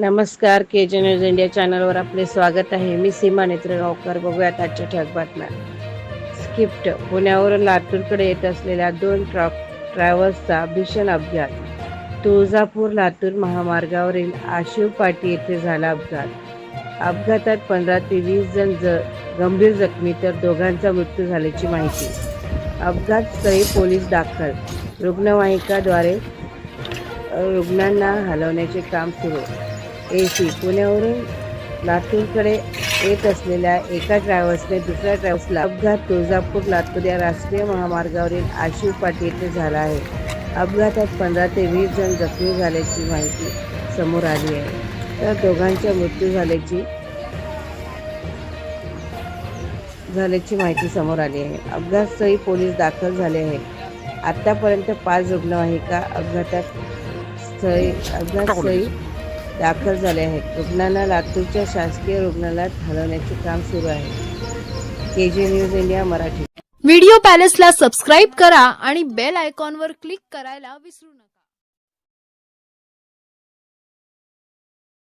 नमस्कार के J news India चॅनलवर आपले स्वागत आहे. मी सीमा नेत्रगावकर. बघूयात आजच्या ठळक बातम्या. स्किप्ट. पुण्यावरून लातूरकडे येत असलेल्या दोन ट्रक ट्रॅव्हल्सचा भीषण अपघात. तुळजापूर लातूर महामार्गावरील आशिव पाटी येथे झाला अपघात. अपघातात पंधरा ते वीस जण ज गंभीर जखमी तर दोघांचा मृत्यू झाल्याची माहिती. अपघातस्थळी पोलीस दाखल. रुग्णवाहिकाद्वारे रुग्णांना हलवण्याचे काम सुरू. A C. पुण्यावरून लातूरकडे येत असलेल्या एका ट्रॅव्हल्सने दुसऱ्या ट्रॅव्हल्सला अपघात तुळजापूर लातूर या राष्ट्रीय महामार्गावरील आशिव पाटी येथे झाला आहे. अपघातात पंधरा ते वीस जण जखमी झाल्याची माहिती समोर आली आहे. तर दोघांचा मृत्यू झाल्याची झाल्याची माहिती समोर आली आहे. अपघातस्थळी पोलीस दाखल झाले आहेत. आत्तापर्यंत पाच रुग्णवाहिका अपघातात स्थळी अपघातस्थळी दाखल झाले आहेत. रुग्णांना लातूरच्या शासकीय रुग्णालयात हलवण्याचे काम सुरू आहे. K J news India Marathi. Video पॅलेसला subscribe करा आणि बेल आयकॉनवर क्लिक करायला विसरू नका.